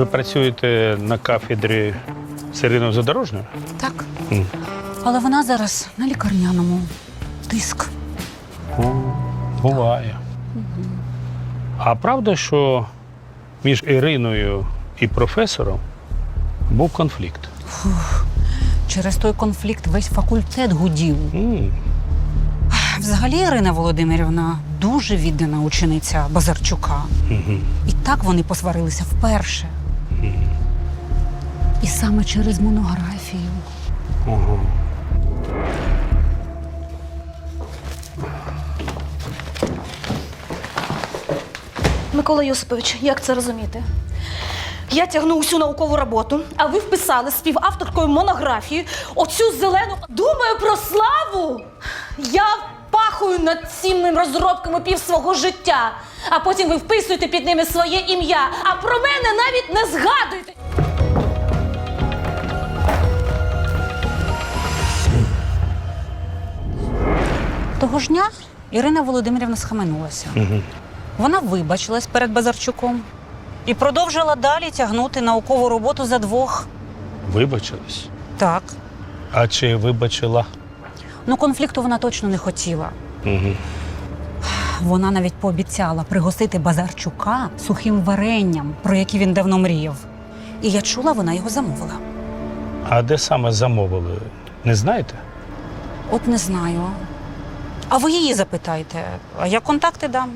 Ви працюєте на кафедрі з Іриною Задорожньою? Так. М. Але вона зараз на лікарняному. Тиск. О, буває. А правда, що між Іриною і професором був конфлікт? Через той конфлікт весь факультет гудів. М, Взагалі, Ірина Володимирівна дуже віддана учениця Базарчука. мгм. І так вони посварилися вперше. І саме через монографію. Ага. Микола Йосипович, як це розуміти? Я тягну усю наукову роботу, а ви вписали співавторкою монографію оцю зелену. Думаю про славу. Я пахую над цінними розробками пів свого життя, а потім ви вписуєте під ними своє ім'я, а про мене навіть не згадуєте. Того ж дня Ірина Володимирівна схаменулася. Вона вибачилась перед Базарчуком і продовжила далі тягнути наукову роботу за двох. Вибачились. Так. А чи вибачила? Ну, конфлікту вона точно не хотіла. Угу. Вона навіть пообіцяла пригостити Базарчука сухим варенням, про яке він давно мріяв. І я чула, вона його замовила. А де саме замовили? Не знаєте? От не знаю. А ви її запитайте, а я контакти дам.